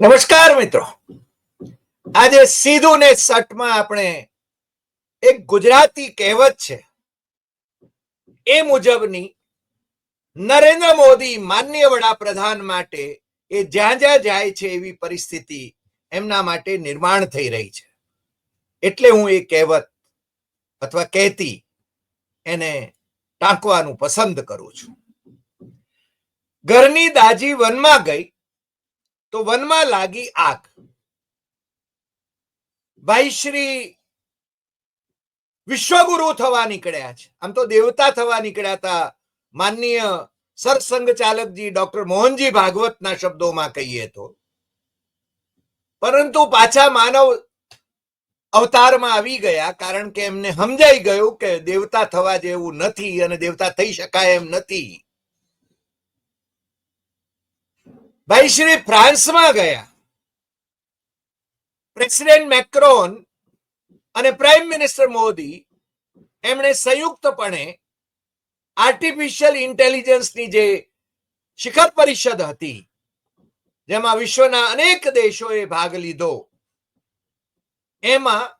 નમસ્કાર મિત્રો. આજે સીધું ને સટમાં આપણે એક ગુજરાતી કહેવત છે. એ મુજબની નરેન્દ્ર મોદી માન્ય વડાપ્રધાન માટે એ જ્યાં જ્યાં જાય છે એવી પરિસ્થિતિ એમના માટે નિર્માણ થઈ રહી છે. એટલે હું એ કહેવત અથવા કહેતી એને ટાંકવાનું પસંદ કરું છું. ઘરની દાજી વનમાં ગઈ તો વનમાં લાગી આગ. ભાઈ શ્રી વિશ્વગુરુ થવા નીકળ્યા છે. આમ તો દેવતા થવા નીકળ્યા હતા. માનનીય સરસંગ ચાલકજી ડોક્ટર મોહનજી ભાગવતના શબ્દોમાં કહીએ તો. પરંતુ પાછા માનવ અવતારમાં આવી ગયા કારણ કે એમને સમજાઈ ગયું કે દેવતા થવા જેવું નથી અને દેવતા થઈ શકાય એમ નથી. ભાઈ, શ્રી ફ્રાન્સમાં ગયા. પ્રેસિડેન્ટ મેક્રોન અને પ્રાઇમ મિનિસ્ટર મોદી એમણે સંયુક્તપણે આર્ટિફિશિયલ ઇન્ટેલિજન્સની જે શિખર પરિષદ હતી, જેમાં વિશ્વના અનેક દેશોએ ભાગ લીધો, એમાં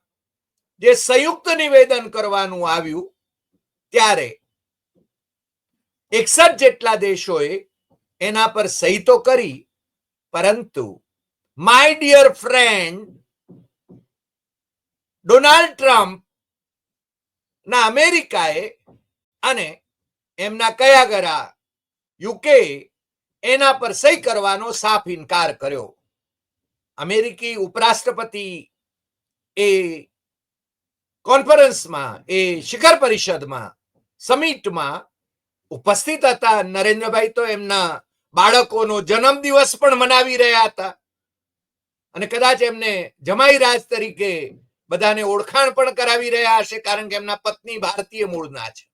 જે સંયુક્ત નિવેદન કરવાનું આવ્યું, ત્યારે એકસઠ જેટલા દેશોએ એના પર સહી તો કરી, પરંતુ my dear friend Donald Trump ના અમેરિકાએ અને એમના કયા ગરા યુકે એના પર સહી કરવાનો સાફ ઇનકાર કર્યો. અમેરિકી ઉપરાષ્ટ્રપતિ એ કોન્ફરન્સમાં, એ શિખર પરિષદમાં, સમિટમાં ઉપસ્થિત હતા. નરેન્દ્રભાઈ તો એમના બાળકોનો જન્મદિવસ પણ મનાવી રહ્યા હતા. અને કદાચ એમને જમાઈ રાજ તરીકે બધાને ઓળખાણ પણ કરાવી રહ્યા હશે, કારણ કે એમના પત્ની ભારતીય મૂળના છે.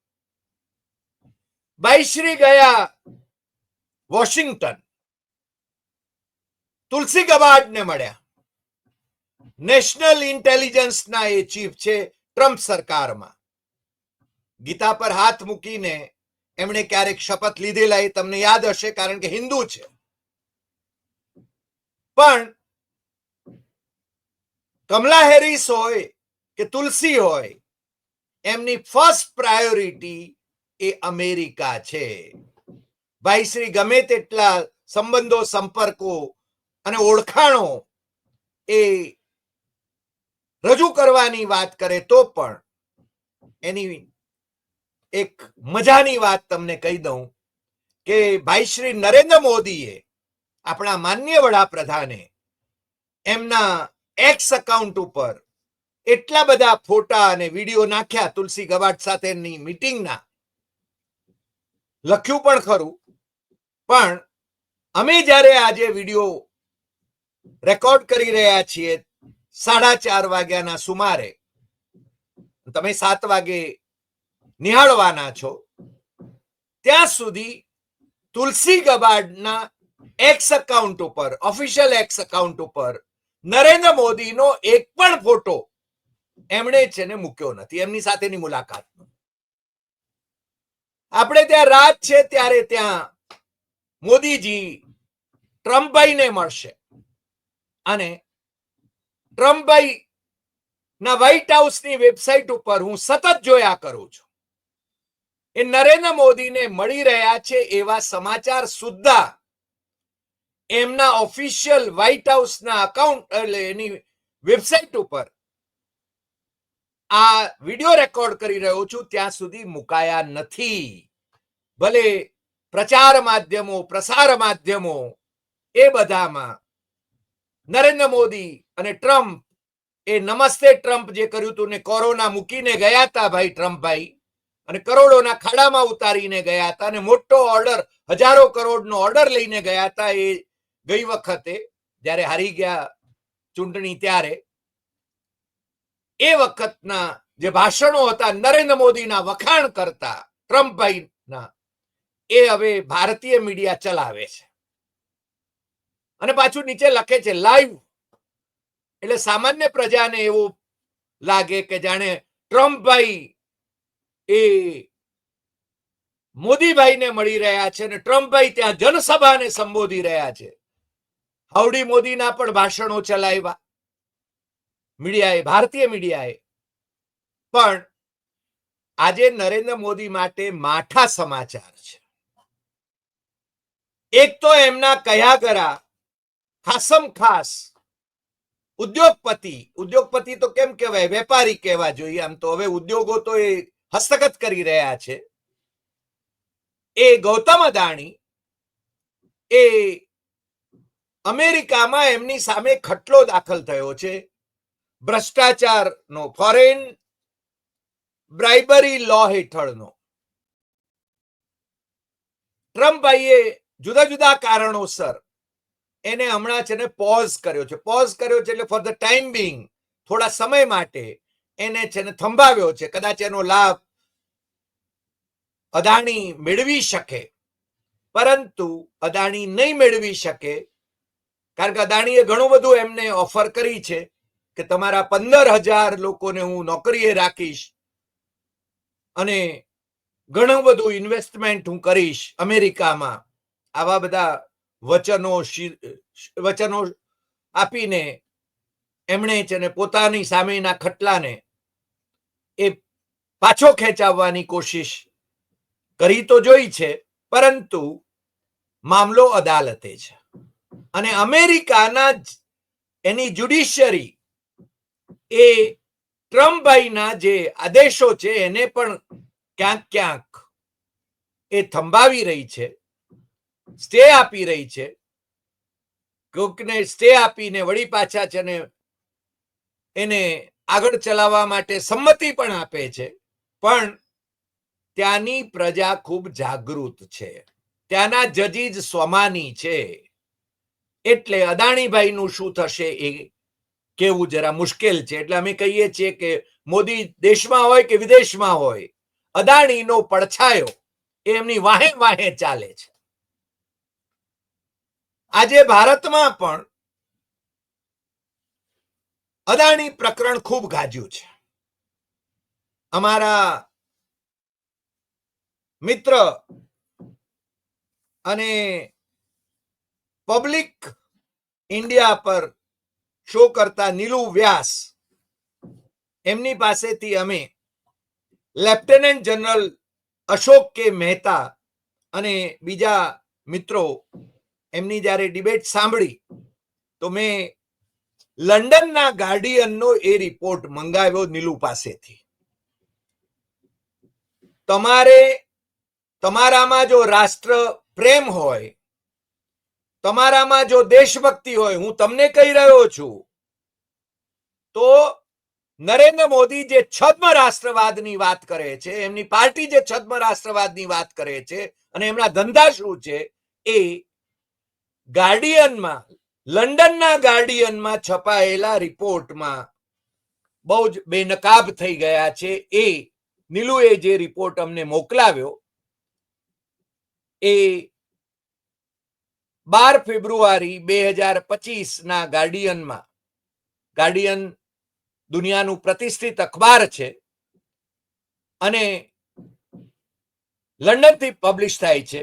બાઈશ્રી ગયા વોશિંગ્ટન. તુલસી ગબાર્ડને મળ્યા. નેશનલ ઇન્ટેલિજન્સના એ ચીફ છે ટ્રમ્પ સરકારમાં. ગીતા પર હાથ મૂકીને એમણે ક્યારેક શપથ લીધેલા એ તમને યાદ હશે કારણ કે હિન્દુ છે. પણ કમલા હેરિસ હોય કે તુલસી હોય, એમની ફર્સ્ટ પ્રાયોરિટી એ અમેરિકા છે. ભાઈ, શ્રી ગમે તેટલા સંબંધો, સંપર્કો અને ઓળખાણો એ રજૂ કરવાની વાત કરે તો પણ એની એક મજાની વાત તમને કહી દઉં કે ભાઈ શ્રી નરેન્દ્ર મોદીએ આપણા માન્ય વડાપ્રધાને એમના એક્સ અકાઉન્ટ ઉપર એટલા બધા ફોટા અને વીડિયો નાખ્યા તુલસી ગવાટ સાથેની મીટિંગના. લખ્યું પણ ખરું. પણ અમે જ્યારે આજે વીડિયો રેકોર્ડ કરી રહ્યા છીએ સાડા ચાર વાગ્યાના સુમારે, તમે સાત વાગે નિહાળવાના છો, ત્યાં સુધી તુલસી ગબાડના એક્સ અકાઉન્ટ ઉપર ઓફિશિયલ એક્સ અકાઉન્ટ ઉપર નરેન્દ્ર મોદીનો એક પણ ફોટો એમણે છે ને મૂક્યો નથી, એમની સાથેની મુલાકાત. આપણે ત્યાં રાત છે, ત્યારે ત્યાં મોદીજી ટ્રમ્પભાઈને મળશે. અને ટ્રમ્પભાઈ ના વ્હાઈટ હાઉસની વેબસાઇટ ઉપર હું સતત જોયા કરું છું. એ નરેન્દ્ર મોદીને મળી રહ્યા છે એવા સમાચાર સુદ્ધા. એમના ઓફિશિયલ વ્હાઇટ હાઉસના અકાઉન્ટ એટલે એની વેબસાઇટ ઉપર. આ વિડિયો રેકોર્ડ કરી રહ્યો છું, ત્યાં સુધી મુકાયા નથી. ભલે પ્રચાર માધ્યમો, પ્રસાર માધ્યમો, એ બધામાં નરેન્દ્ર મોદી અને ટ્રમ્પ, એ નમસ્તે ટ્રમ્પ જે કર્યું હતું ને કોરોના મૂકીને ગયા હતા ભાઈ ટ્રમ્પભાઈ અને કરોડોના ખાડામાં ઉતારીને ગયા હતા અને મોટો ઓર્ડર, હજારો કરોડનો ઓર્ડર લઈને ગયા હતા એ ગઈ વખતે, જ્યારે હારી ગયા ચૂંટણી ત્યારે. એ વખતના જે ભાષણો હતા નરેન્દ્ર મોદીના વખાણ કરતા ટ્રમ્પભાઈના, એ હવે ભારતીય મીડિયા ચલાવે છે. અને પાછું નીચે લખે છે લાઈવ એટલે સામાન્ય પ્રજાને એવું લાગે કે જાણે ટ્રમ્પભાઈ એ મોદીભાઈને મળી રહ્યા છે અને ટ્રમ્પભાઈ ત્યાં જનસભાને સંબોધી રહ્યા છે. હાવડી મોદીના પણ ભાષણો ચલાવ્યા. મીડિયાએ, ભારતીય મીડિયાએ. પણ આજે નરેન્દ્ર મોદી માટે માઠા સમાચાર છે. એક તો એમના કયા કરા ખાસમ ખાસ, ઉદ્યોગપતિ ઉદ્યોગપતિ તો કેમ કહેવાય? વેપારી કહેવા જોઈએ આમ તો. હવે ઉદ્યોગો તો એ હસ્તગત કરી રહ્યા છે. એ ગૌતમ અદાણી એ અમેરિકામાં એમની સામે ખટલો દાખલ થયો છે. ભ્રષ્ટાચારનો ફોરેન બ્રાઇબરી લો હેઠળનો. ટ્રમ્પભાઈએ જુદા જુદા કારણોસર એને હમણાં છે ને પોઝ કર્યો છે. પોઝ કર્યો છે એટલે ફોર ધ ટાઈમ બિંગ, થોડા સમય માટે એને છે ને થંભાવ્યો છે. કદાચ એનો લાભ અદાણી મેળવી શકે. પરંતુ અદાણી નહીં મેળવી શકે. કારણ કે અદાણીએ ઘણું બધું એમને ઓફર કરી છે કે તમારા પંદર હજાર લોકોને હું નોકરીએ રાખીશ અને ઘણું બધું ઇન્વેસ્ટમેન્ટ હું કરીશ અમેરિકામાં. આવા બધા વચનો વચનો આપીને એમણે છે ને પોતાની સામેના ખટલાને એ પાછો ખેંચાવવાની કોશિશ કરી તો જોઈ છે, પરંતુ મામલો અદાલતે છે. અને અમેરિકાના એની જ્યુડિશિયરી એ ટ્રમ્પભાઈના જે આદેશો છે, એને પણ ક્યાંક ક્યાંક એ થંભાવી રહી છે, સ્ટે આપી રહી છે. કોકને સ્ટે આપીને વળી પાછા છે ને એને આગળ ચલાવવા માટે સંમતિ પણ આપે છે. પણ ત્યાંની પ્રજા ખૂબ જાગૃત છે. ત્યાંના જજીજ સ્વમાની છે. એટલે અદાણીભાઈનું શું થશે એ કેવું જરા મુશ્કેલ છે. એટલે અમે કહીએ છીએ કે મોદી દેશમાં હોય કે વિદેશમાં હોય, અદાણીનો પડછાયો એ એમની વાહે વાહે ચાલે છે. આજે ભારતમાં પણ અદાણી પ્રકરણ ખૂબ ગાજ્યું છે. અમારા મિત્ર અને પબ્લિક ઇન્ડિયા પર શો કરતા નીલુ વ્યાસ, એમની પાસેથી અમે લેફ્ટનન્ટ જનરલ અશોક કે મહેતા અને બીજા મિત્રો એમની જ્યારે ડિબેટ સાંભળી, તો મેં લંડનના ગાર્ડિયનનો એ રિપોર્ટ મંગાવ્યો નીલુ પાસેથી. તમારે, તમારામાં જો રાષ્ટ્ર પ્રેમ હોય, તમારામાં જો દેશભક્તિ હોય, હું તમને કહી રહ્યો છું, તો નરેન્દ્ર મોદી જે છદ્મ રાષ્ટ્રવાદની વાત કરે છે, એમની પાર્ટી જે છદ્મ રાષ્ટ્રવાદની વાત કરે છે, અને એમના ધંધા શું છે, એ ગાર્ડિયનમાં લંડનના ગાર્ડિયનમાં છપાયેલા રિપોર્ટમાં બહુ જ બેનકાબ થઈ ગયા છે. એ નીલુએ જે રિપોર્ટ અમને મોકલાવ્યો, એ બાર ફેબ્રુઆરી બે હજાર પચીસ ના ગાર્ડિયનમાં, ગાર્ડિયન દુનિયાનું પ્રતિષ્ઠિત અખબાર છે અને લંડનથી પબ્લિશ થાય છે.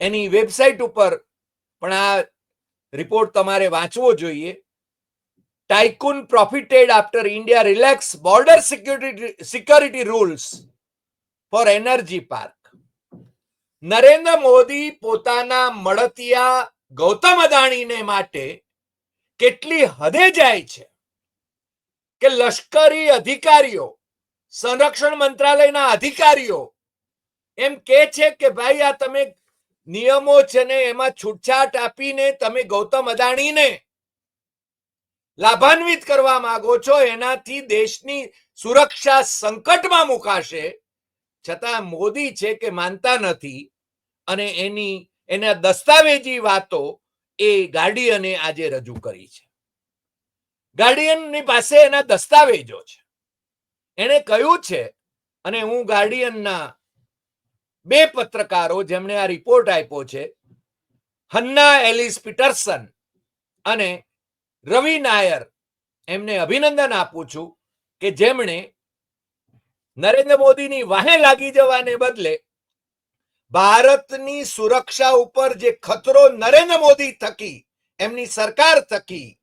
એની વેબસાઇટ ઉપર પણ આ રિપોર્ટ તમારે વાંચવો જોઈએ. Tycoon profited after India relax border security security rules for energy park Narendra Modi પોતાના મળતિયા ગૌતમ અદાણીને માટે કેટલી હદે જાય છે કે લશ્કરી અધિકારીઓ, સંરક્ષણ મંત્રાલયના અધિકારીઓ એમ કે છે કે ભાઈ આ તમે નિયમો છે ને એમાં છૂટછાટ આપીને તમે ગૌતમ અદાણીને લાભાન્વિત કરવા માંગો છો, એનાથી દેશની સુરક્ષા સંકટમાં મુકાશે. છતાં મોદી છે કે માનતા નથી અને એની, એના દસ્તાવેજી વાતો એ ગાર્ડિયને આજે રજૂ કરી છે. ગાર્ડિયનની પાસે એના દસ્તાવેજો છે. એણે કહ્યું છે અને હું ગાર્ડિયનના બે પત્રકારો જેમણે આ રિપોર્ટ આપ્યો છે, હન્ના એલિસ પીટરસન અને રવિ નાયર, એમને અભિનંદન આપું છું કે જેમણે નરેન્દ્ર મોદીની વાહે લાગી જવાને બદલે ભારતની સુરક્ષા ઉપર જે ખતરો નરેન્દ્ર મોદી થકી, એમની સરકાર થકી,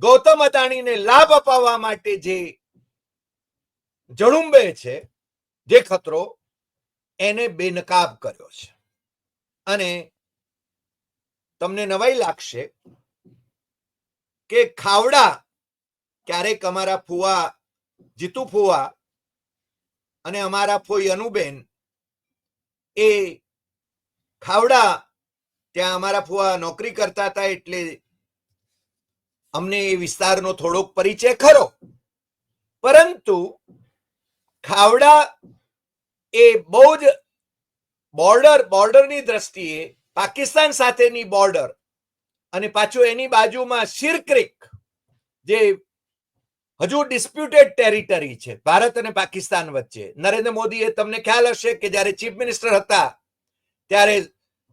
ગૌતમ અદાણીને લાભ અપાવવા માટે જે જડુંબે છે, જે ખતરો એને બેનકાબ કર્યો છે. અને તમને નવાઈ લાગશે કે ખાવડા ક્યારેક અમારા ફુવા, જીતુ ફુવા અને અમારા ફોઈ અનુબેન એ ખાવડા ત્યાં અમારા ફુવા નોકરી કરતા હતા એટલે અમને એ વિસ્તારનો થોડોક પરિચય ખરો. પરંતુ ખાવડા એ બહુ જ બોર્ડર, બોર્ડરની દ્રષ્ટિએ પાકિસ્તાન સાથેની બોર્ડર અને પાછું એની બાજુમાં શિરક્રિક જે હજુ ડિસ્પ્યુટેડ ટેરિટરી છે, ભારત અને પાકિસ્તાન વચ્ચે. નરેન્દ્ર મોદીએ તમને ખ્યાલ હશે કે જ્યારે ચીફ મિનિસ્ટર હતા, ત્યારે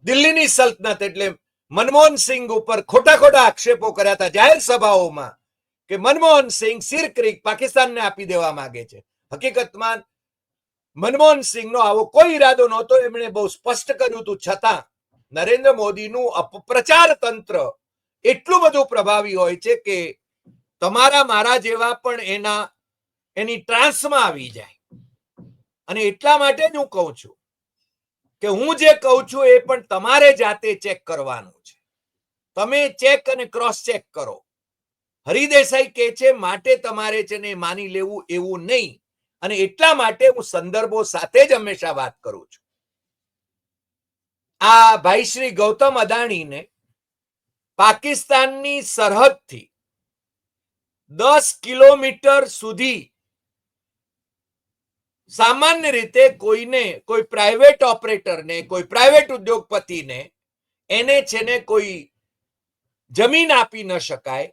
દિલ્હીની સલ્તનત એટલે મનમોહન સિંઘ ઉપર ખોટા ખોટા આક્ષેપો કર્યા હતા જાહેર સભાઓમાં કે મનમોહન સિંઘ સિરક્રિક પાકિસ્તાનને આપી દેવા માંગે છે. હકીકતમાં મનમોહન સિંહનો આવો કોઈ ઈરાદો નહોતો, એમણે બહુ સ્પષ્ટ કર્યું હતું. છતાં નરેન્દ્ર મોદીનું અપપ્રચાર તંત્ર એટલું બધું પ્રભાવી હોય છે કે તમારા, મારા જેવા પણ એના, એની ટ્રાન્સમાં આવી જાય. અને એટલા માટે જ હું કહું છું કે હું જે કહું છું એ પણ તમારે જાતે ચેક કરવાનું છે. તમે ચેક અને ક્રોસ ચેક કરો. હરિદેસાઈ કહે છે, માટે તમારે છે ને માની લેવું એવું નહીં. અને એટલા માટે હું સંદર્ભો સાથે જ હંમેશા વાત કરું છું. આ ભાઈ શ્રી ગૌતમ અદાણીને પાકિસ્તાનની સરહદથી દસ કિલોમીટર સુધી સામાન્ય રીતે કોઈને, કોઈ પ્રાઇવેટ ઓપરેટરને, કોઈ પ્રાઇવેટ ઉદ્યોગપતિને એને છે ને કોઈ જમીન આપી ન શકાય.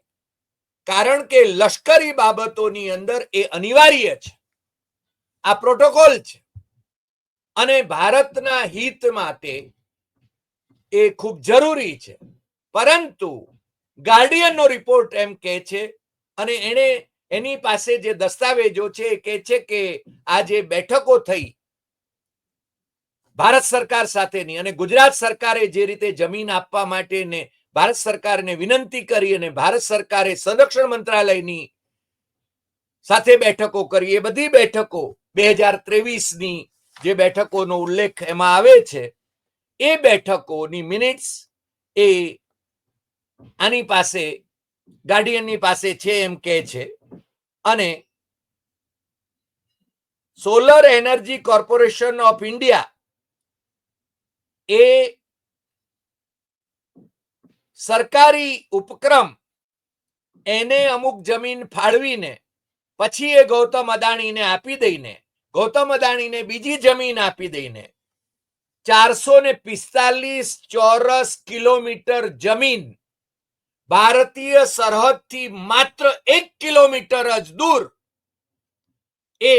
કારણ કે લશ્કરી બાબતોની અંદર એ અનિવાર્ય છે. આ પ્રોટોકોલ છે. અને ભારતના હિત માટે એ ખૂબ જરૂરી છે. પરંતુ ગાર્ડિયનનો રિપોર્ટ એમ કહે છે અને એને એની પાસે જે દસ્તાવેજો છે એ કહે છે કે આ જે બેઠકો થઈ ભારત સરકાર સાથેની અને ગુજરાત સરકારે જે રીતે જમીન આપવા માટે ને ભારત સરકારને વિનંતી કરી અને ભારત સરકારે સંરક્ષણ મંત્રાલયની સાથે બેઠકો કરી, એ બધી બેઠકો બે હજાર ત્રેવીસની જે બેઠકોનો ઉલ્લેખ એમાં આવે છે, એ બેઠકોની મિનિટ્સ એ આની પાસે, ગાર્ડિયનની પાસે છે એમ કે છે. અને solar energy corporation of India એ સરકારી ઉપક્રમ એને અમુક જમીન ફાળવીને પછી એ ગૌતમ અદાણીને આપી દઈને, ગૌતમ અદાણીને બીજી જમીન આપી દઈને ચારસો ને પિસ્તાલીસ ચોરસ કિલોમીટર જમીન ભારતીય સરહદથી માત્ર એક કિલોમીટર જ દૂર એ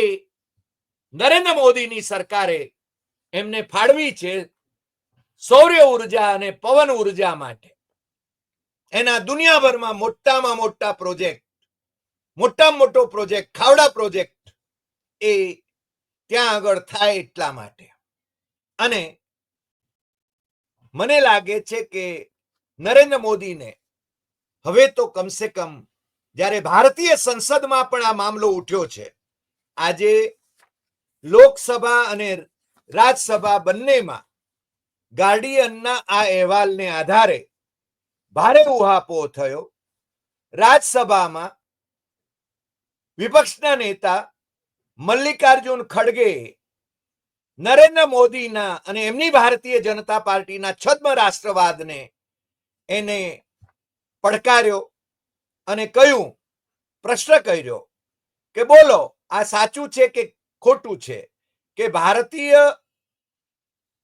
નરેન્દ્ર મોદીની સરકારે એમને ફાળવી છે સૌર્ય ઊર્જા અને પવન ઊર્જા માટે. એના દુનિયાભરમાં મોટામાં મોટા પ્રોજેક્ટ મોટામાં મોટો પ્રોજેક્ટ, ખાવડા પ્રોજેક્ટ, એ ત્યાં આગળ થાય એટલા માટે. અને મને લાગે છે કે નરેન્દ્ર મોદીને હવે તો કમસે કમ જ્યારે ભારતીય સંસદમાં પણ આ મામલો ઉઠ્યો છે, આજે લોકસભા અને રાજસભા બંનેમાં ગાર્ડિયનના આ અહેવાલને આધારે ભારે ઉહાપો થયો. રાજ્યસભામાં વિપક્ષના નેતા મલ્લિકાર્જુન ખડગે નરેન્દ્ર મોદીના અને એમની ભારતીય જનતા પાર્ટીના છદ્મ રાષ્ટ્રવાદને એને પડકાર્યો અને કહ્યું, પ્રશ્ન કર્યો કે બોલો, આ સાચું છે કે ખોટું છે કે ભારતીય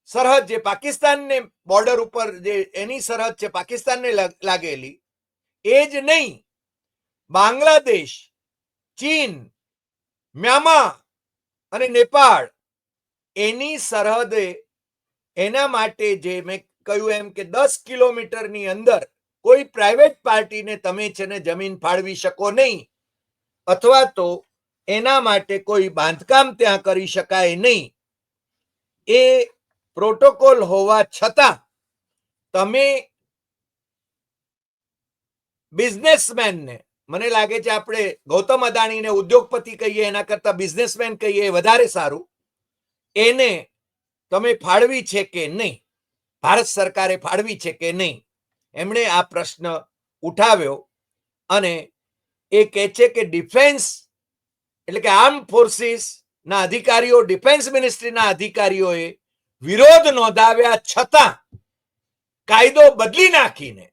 સરહદ જે પાકિસ્તાનને બોર્ડર ઉપર જે એની સરહદ છે પાકિસ્તાનને લાગ- લાગેલી, એ જ નહીં, બાંગ્લાદેશ ચીન મ્યામા અને નેપાળ એની સરહદે એના માટે જે મેં કહ્યું એમ કે દસ કિલોમીટરની અંદર કોઈ પ્રાઇવેટ પાર્ટીને તમે છે ને જમીન ફાળવી શકો નહીં અથવા તો એના માટે કોઈ બાંધકામ ત્યાં કરી શકાય નહીં. એ પ્રોટોકોલ હોવા છતાં તમે બિઝનેસમેનને મને લાગે છે આપણે ગૌતમ અદાણીને ઉદ્યોગપતિ કહીએ, એના કરતા બિઝનેસમેન કહીએ વધારે સારું. એને તમે ફાળવી છે કે નહીં? ભારત સરકારે ફાળવી છે કે નહીં? એમણે આ પ્રશ્ન ઉઠાવ્યો અને એ કહે છે કે ડિફેન્સ એટલે કે આર્મ ફોર્સિસ ના અધિકારીઓ ડિફેન્સ મિનિસ્ટ્રીના અધિકારીઓએ વિરોધ નોંધાવ્યા છતાં કાયદો બદલી નાખીને,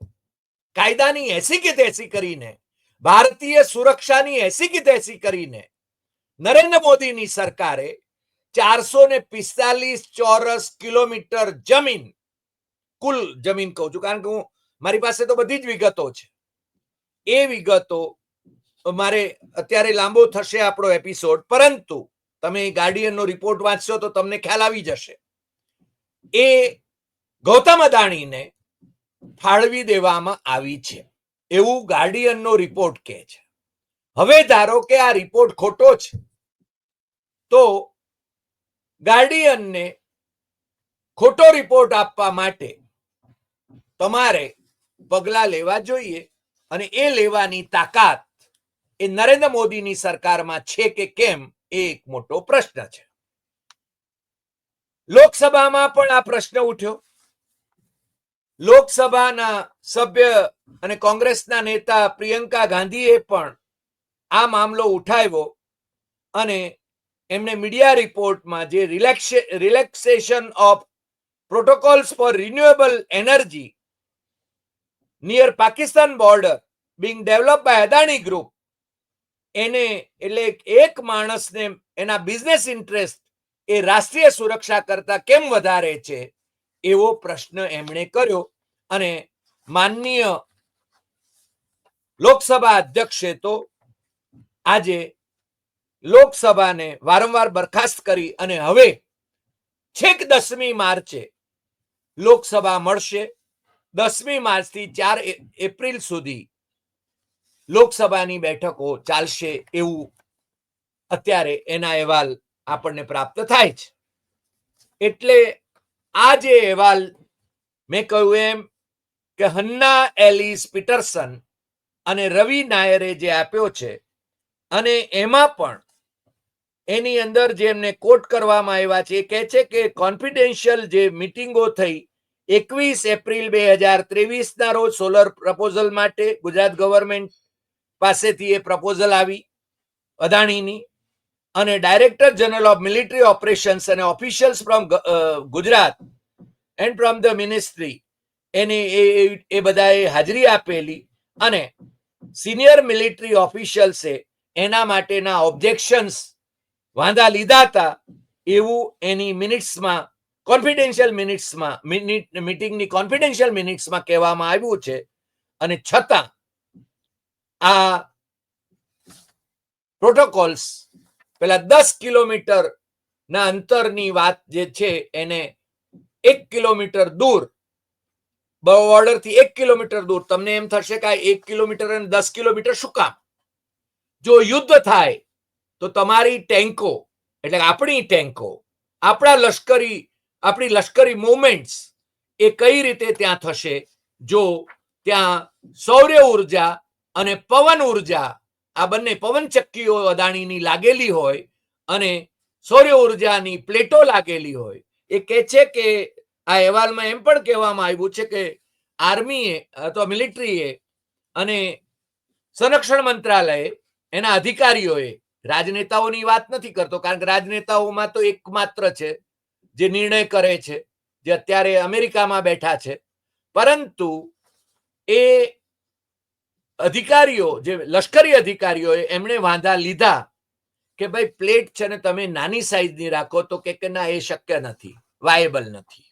કાયદાની એસી કે તેસી કરીને ભારતીય સુરક્ષાની એસી કે તેસી કરીને નરેન્દ્ર મોદીની સરકારે ચારસો ને પિસ્તાલીસ ચોરસ કિલોમીટર જમીન, કુલ જમીન કહું છું, કારણ કે હું, મારી પાસે તો બધી જ વિગતો છે. એ વિગતો મારે અત્યારે લાંબો થશે આપણો એપિસોડ, પરંતુ તમે ગાર્ડિયનનો રિપોર્ટ વાંચશો તો તમને ખ્યાલ આવી જશે. એ ગૌતમ અદાણીને ફાળવી દેવામાં આવી છે. એવું ગાર્ડિયનનો રિપોર્ટ કહે છે. હવે ધારો કે આ રિપોર્ટ ખોટો છે, તો ગાર્ડિયનને ખોટો રિપોર્ટ આપવા માટે તમારે પગલા લેવા જોઈએ અને એ લેવાની તાકાત એ નરેન્દ્ર મોદીની સરકારમાં છે કે કેમ એ એક મોટો પ્રશ્ન છે. લોકસભામાં પણ આ પ્રશ્ન ઉઠ્યો. લોકસભાના સભ્ય અને કોંગ્રેસના નેતા પ્રિયંકા ગાંધીએ પણ આ મામલો ઉઠાવ્યો અને એમણે મીડિયા રિપોર્ટમાં જે રિલેક્સે, relaxation of protocols for renewable energy near Pakistan border being develop by Adani group, એને એટલે એક માણસને એના બિઝનેસ ઇન્ટરેસ્ટ એ રાષ્ટ્રીય સુરક્ષા કરતા કેમ વધારે છે? એવો પ્રશ્ન એમણે કર્યો અને માનનીય લોકસભા અધ્યક્ષે તો આજે લોકસભાને વારંવાર બરખાસ્ત કરી અને હવે છેક દસમી માર્ચે લોકસભા મળશે. દસમી માર્ચથી ચાર એપ્રિલ સુધી લોકસભાની બેઠકો ચાલશે એવું અત્યારે એના અહેવાલ આપણને પ્રાપ્ત થાય છે. એટલે આ જે અહેવાલ મેં કહ્યું એમ કે હન્ના એલિસ પીટરસન અને રવિ નાયરે જે આપ્યો છે અને એમાં પણ એની અંદર જે એમને કોટ કરવામાં આવ્યા છે એ કહે છે કે કોન્ફિડેન્શિયલ જે મિટિંગો થઈ એકવીસ એપ્રિલ બે હજાર ત્રેવીસ ના રોજ સોલર પ્રપોઝલ માટે ગુજરાત ગવર્મેન્ટ પાસેથી એ પ્રપોઝલ આવી અદાણીની. અને director general of military operations અને officials from Gujarat and from the ministry એને એ બધાએ હાજરી આપેલી અને સિનિયર મિલિટરી ઓફિશિયલ્સે એના માટેના ઓબ્જેક્શન્સ વાંધા લીધા હતા એવું એની મિનિટ્સમાં કોન્ફિડેન્શિયલ મિનિટ્સમાં, મિનિટ, મિટિંગની કોન્ફિડેન્શિયલ મિનિટ્સમાં કહેવામાં આવ્યું છે. અને છતાં આ પ્રોટોકોલ્સ પેલા દસ કિલોમીટર ના અંતરની વાત જે છે એને એક કિલોમીટર દૂર બોર્ડરથી એક કિલોમીટર દૂર. તમને એમ થશે કે એક કિલોમીટર અને દસ કિલોમીટર શું કામ? જો યુદ્ધ થાય તો તમારી ટેન્કો, એટલે આપણી ટેન્કો, આપણા લશ્કરી, આપણી લશ્કરી મુવમેન્ટ્સ એ કઈ રીતે ત્યાં થશે? જો ત્યાં સૌર્ય ઊર્જા અને પવન ઊર્જા આ બંને પવન ચક્કીઓ અદાણીની લાગેલી હોય અને સૌર્ય ઉર્જાની પ્લેટો લાગેલી હોય. એ કહે છે કે, આ અહેવાલમાં એમ પણ કહેવામાં આવ્યું છે કે, આર્મીએ અથવા મિલિટરીએ અને સંરક્ષણ મંત્રાલયે એના અધિકારીઓએ રાજનેતાઓની વાત નથી કરતો, કારણ કે રાજનેતાઓમાં તો એકમાત્ર છે, જે નિર્ણય કરે છે, જે અત્યારે અમેરિકામાં બેઠા છે. પરંતુ એ અધિકારીઓ, જે લશ્કરી અધિકારીઓએ એમણે વાંધા લીધા કે ભાઈ પ્લેટ છે ને તમે નાની સાઈઝની રાખો તો કે ના, એ શક્ય નથી, વાયેબલ નથી.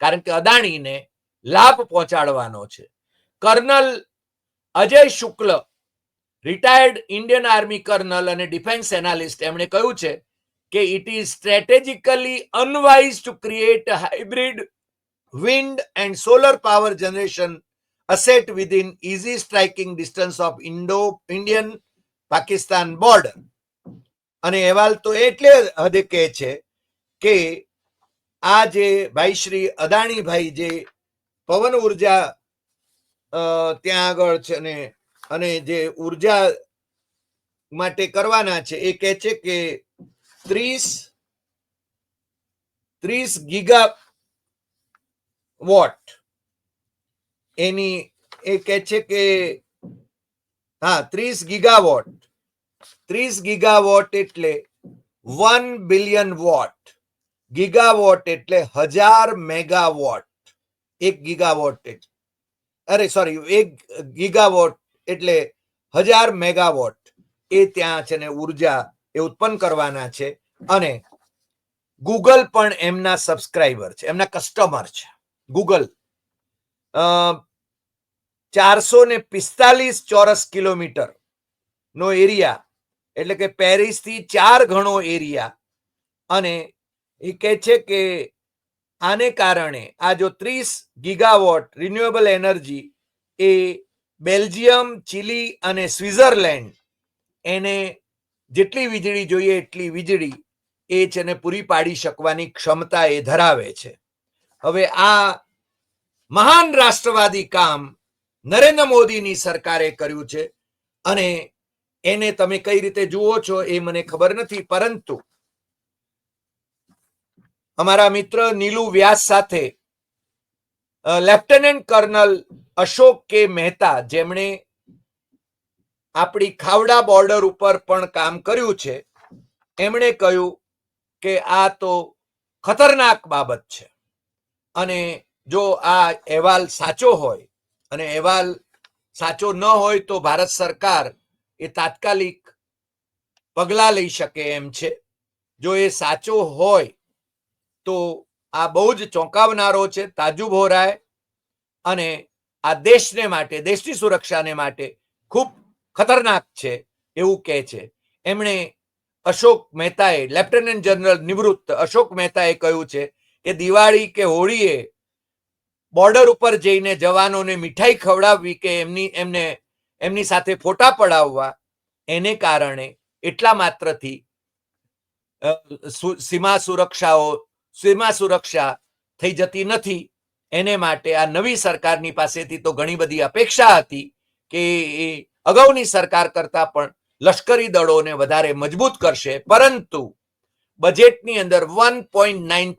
કારણ કે અદાણીને લાભ પહોંચાડવાનો છે. Colonel Ajay Shukla retired Indian army colonel અને ડિફેન્સ એનાલિસ્ટ એમણે કહ્યું છે કે it is strategically unwise to create hybrid wind and solar power generation asset within easy striking distance of Indo Indian Pakistan border. અને અહેવાલ તો એટલે હદે કહે છે કે આ જે ભાઈ શ્રી અદાણીભાઈ જે પવન ઊર્જા ત્યાં આગળ છે અને અને જે ઊર્જા માટે કરવાના છે, એ કહે છે કે ત્રીસ ત્રીસ ગીગા વોટ એની, એ કહે છે કે, હા, ત્રીસ ગીગા વોટ ત્રીસ ગીગા વોટ એટલે વન બિલિયન વોટ. ગીગાવોટ એટલે હજાર મેગા વોટ એક ગીગા વોટ એટલે. અરે સોરી એક ગીગાવોટ એટલે હજાર મેગા વોટ એ ત્યાં છે ને ઊર્જા એ ઉત્પન્ન કરવાના છે. અને ગૂગલ પણ એમના સબસ્ક્રાઈબર છે. એમના કસ્ટમર છે. ગૂગલ ચારસો ને પિસ્તાલીસ ચોરસ કિલોમીટર નો એરિયા, એટલે કે પેરિસથી ચાર ગણો એરિયા. અને એ કહે છે કે આને કારણે આ જો ત્રીસ ગીગાવોટ રિન્યુએબલ એનર્જી એ બેલ્જિયમ, ચીલી અને સ્વિટ્ઝરલેન્ડ એને જેટલી વીજળી જોઈએ એટલી વીજળી એ છે ને પૂરી પાડી શકવાની ક્ષમતા એ ધરાવે છે. હવે આ મહાન રાષ્ટ્રવાદી કામ નરેન્દ્ર મોદીની સરકારે કર્યું છે અને એને તમે કઈ રીતે જુઓ છો એ મને ખબર નથી, પરંતુ અમારા મિત્ર નીલુ વ્યાસ સાથે લેફ્ટનન્ટ કર્નલ અશોક કે મહેતા જેમણે આપણી ખાવડા બોર્ડર ઉપર પણ કામ કર્યું છે, એમણે કહ્યું કે આ તો ખતરનાક બાબત છે. અને જો આ અહેવાલ સાચો હોય અને અહેવાલ સાચો ન હોય તો ભારત સરકાર એ તાત્કાલિક પગલાં લઈ શકે એમ છે. જો એ સાચો હોય તો આ બહુ જ ચોંકાવનારો છે તાજુબ હોરાય અને આ દેશને માટે, દેશની સુરક્ષાને માટે ખૂબ ખતરનાક છે એવું કહે છે. એમણે અશોક મહેતાએ, લેફ્ટનન્ટ જનરલ નિવૃત્ત અશોક મહેતાએ કહ્યું છે કે દિવાળી કે હોળીએ બોર્ડર ઉપર જઈને જવાનોને મીઠાઈ ખવડાવવી કે એમની, એમને, એમની સાથે ફોટા પડાવવા, એને કારણે એટલા માત્રથી સીમા સુરક્ષાઓ, સીમા સુરક્ષા થઈ જતી નથી. એને માટે આ નવી સરકારની પાસેથી તો ઘણી બધી અપેક્ષા હતી કે અગાઉની સરકાર કરતા પણ લશ્કરી દળોને વધારે મજબૂત કરશે. પરંતુ બજેટની અંદર one point nine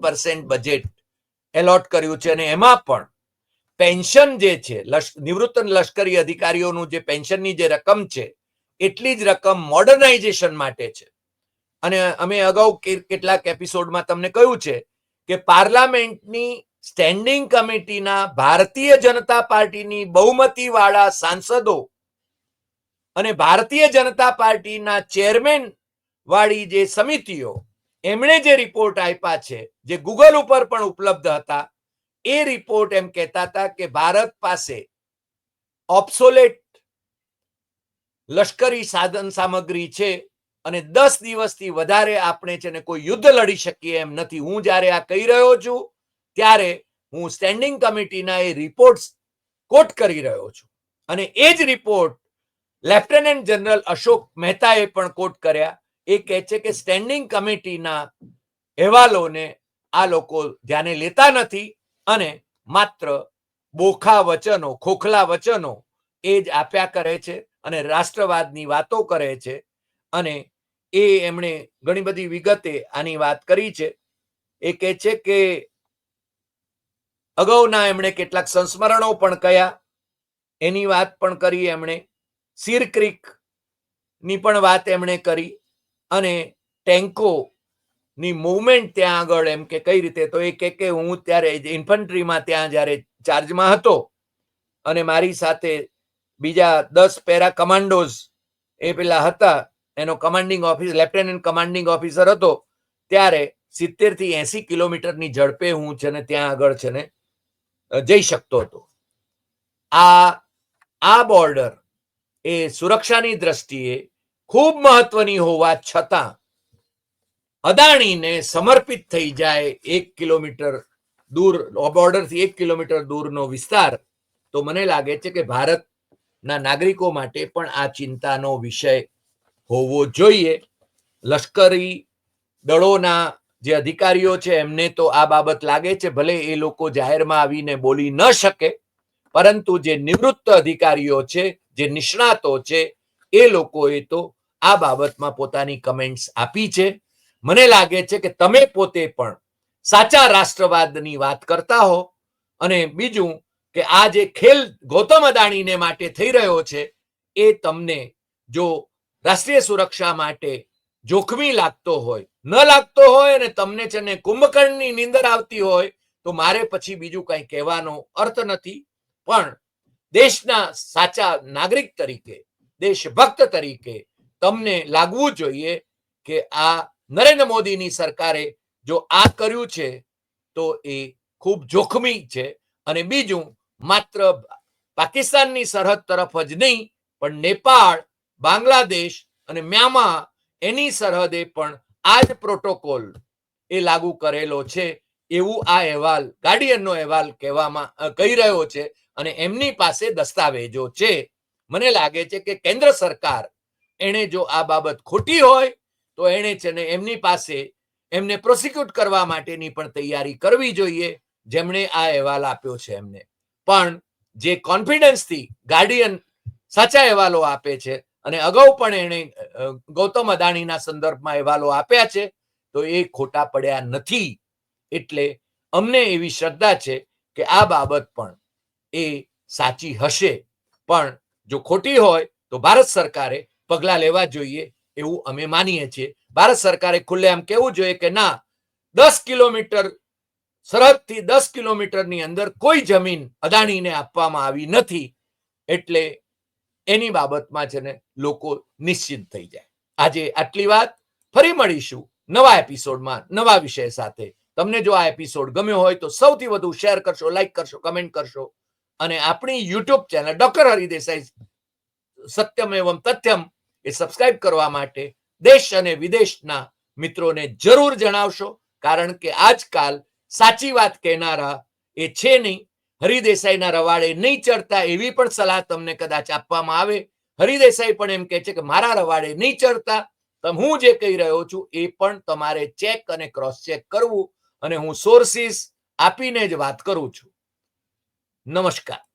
budget allot કર્યું છે અને એમાં પણ પેન્શન જે છે નિવૃત્ત લશ્કરી અધિકારીઓનું જે પેન્શનની જે રકમ છે, એટલી જ રકમ મોડર્નાઇઝેશન માટે છે. અને અમે અગાઉ કેટલાક એપિસોડમાં તમને કહ્યું છે કે પાર્લામેન્ટની સ્ટેન્ડિંગ કમિટીના ભારતીય જનતા પાર્ટીની બહુમતી વાળા સાંસદો અને ભારતીય જનતા પાર્ટીના ચેરમેન વાળી જે સમિતિઓ એમણે જે રિપોર્ટ આપ્યા છે, જે ગૂગલ ઉપર પણ ઉપલબ્ધ હતા, એ રિપોર્ટ એમ કહેતા હતા કે ભારત પાસે ઓબ્સોલેટ લશ્કરી સાધન સામગ્રી છે અને દસ દિવસથી વધારે આપણે છે ને કોઈ યુદ્ધ લડી શકીએ એમ નથી. હું જ્યારે આ કહી રહ્યો છું, ત્યારે હું સ્ટેન્ડિંગ કમિટીના એ રિપોર્ટ્સ કોટ કરી રહ્યો છું. અને એ જ રિપોર્ટ લેફ્ટનન્ટ જનરલ અશોક મહેતાએ પણ કોટ કર્યા. એ કહે છે કે સ્ટેન્ડિંગ કમિટીના અહેવાલોને આ લોકો ધ્યાને લેતા નથી અને માત્ર બોખા વચનો, ખોખલા વચનો એ જ આપ્યા કરે છે અને રાષ્ટ્રવાદની વાતો કરે છે અને એ એમણે ઘણી બધી વિગતે આની વાત કરી છે. એ કહે છે કે અગાઉના એમણે કેટલાક સંસ્મરણો પણ કયા, એની વાત પણ કરી એમણે. સીરની પણ વાત એમણે કરી. અને ટેન્કો ની મૂવમેન્ટ ત્યાં આગળ એમ કે કઈ રીતે? તો એ કે કે હું ત્યારે ઇન્ફન્ટ્રીમાં ત્યાં જ્યારે ચાર્જમાં હતો અને મારી સાથે બીજા દસ પેરા કમાન્ડોઝ એ પેલા હતા. એનો commanding office lieutenant commanding officer હતો. ત્યારે સિત્તેરથી એસી કિલોમીટરની ઝડપે હું છે ને ત્યાં આગળ છે ને જઈ શકતો હતો. આ આ બોર્ડર એ સુરક્ષાની દ્રષ્ટિએ ખૂબ મહત્વની હોવા છતાં અદાણીને સમર્પિત થઈ જાય એક કિલોમીટર દૂર, બોર્ડરથી એક કિલોમીટર દૂરનો વિસ્તાર, તો મને લાગે છે કે ભારતના નાગરિકો માટે પણ આ ચિંતાનો વિષય હોવો જોઈએ. લશ્કરી દળોના જે અધિકારીઓ છે, એમને તો આ બાબત લાગે છે, ભલે એ લોકો જાહેરમાં આવીને બોલી ન શકે, પરંતુ જે નિવૃત્ત અધિકારીઓ છે, જે નિષ્ણાતો છે, એ લોકોએ તો આ બાબતમાં પોતાની કમેન્ટ્સ આપી છે. મને લાગે છે કે તમે પોતે પણ સાચા રાષ્ટ્રવાદની વાત કરતા હો. અને બીજું કે આ જે ખેલ ગૌતમ અદાણીને માટે થઈ રહ્યો છે, એ તમને જો રાષ્ટ્રીય સુરક્ષા માટે જોખમી લાગતો હોય, ન લાગતો હોય અને તમને છે ને કુંભકર્ણની નીંદર આવતી હોય, તો મારે પછી બીજું કંઈ કહેવાનો અર્થ નથી. પણ દેશના સાચા નાગરિક તરીકે, દેશભક્ત તરીકે તમને લાગવું જોઈએ કે આ નરેન્દ્ર મોદીની સરકારે જો આ કર્યું છે, તો એ ખૂબ જોખમી છે. અને બીજું, માત્ર પાકિસ્તાનની સરહદ તરફ જ નહીં, પણ નેપાળ, બાંગ્લાદેશ અને મ્યામા એની સરહદે પણ આ જ પ્રોટોકોલ એ લાગુ કરેલો છે. એવું આ અહેવાલ, ગાર્ડિયનનો અહેવાલ કહેવામાં કહી રહ્યો છે અને એમની પાસે દસ્તાવેજો છે. મને લાગે છે કે કેન્દ્ર સરકાર એણે જો આ બાબત ખોટી હોય, તો એણે છે ને એમની પાસે એમને પ્રોસિક્યુટ કરવા માટેની પણ તૈયારી કરવી જોઈએ, જેમણે આ અહેવાલ આપ્યો છે એમને. પણ જે કોન્ફિડન્સથી ગાર્ડિયન સાચા અહેવાલો આપે છે અને અગાઉ પણ એણે ગૌતમ અદાણીના સંદર્ભમાં અહેવાલો આપ્યા છે, તો એ ખોટા પડ્યા નથી. એટલે અમને એવી શ્રદ્ધા છે કે આ બાબત પણ એ સાચી હશે. પણ જો ખોટી હોય, તો ભારત સરકારે પગલાં લેવા જોઈએ એવું અમે માનીએ છીએ. ભારત સરકારે ખુલ્લેઆમ કહેવું જોઈએ કે ના, દસ કિલોમીટર, સરહદથી દસ કિલોમીટરની અંદર કોઈ જમીન અદાણીને આપવામાં આવી નથી એટલે એની બાબતમાં છે ને લોકો નિશ્ચિત થઈ જાય. આજે આટલી વાત, ફરી મળીશું નવા એપિસોડમાં નવા વિષય સાથે. તમને જો આ એપિસોડ ગમ્યો હોય તો સૌથી વધુ શેર કરશો, લાઈક કરશો, કમેન્ટ કરશો અને આપણી યુટ્યુબ ચેનલ ડોક્ટર હરિદેસાઈ સત્યમ એવમ તથ્યમ એ સબસ્ક્રાઇબ કરવા માટે દેશ અને વિદેશના મિત્રોને જરૂર જણાવશો, કારણ કે આજકાલ સાચી વાત કહેનારા એ છે નહીં. હરિદેસાઈના રવાડે નહીં ચડતા એવી પણ સલાહ તમને કદાચ આપવામાં આવે. હરિદેસાઈ પણ એમ કહે છે કે, મારા રવાડે નહીં ચડતા. તો હું જે કહી રહ્યો છું એ પણ તમારે ચેક અને ક્રોસ ચેક કરવું અને હું સોર્સિસ આપીને જ વાત કરું છું. નમસ્કાર.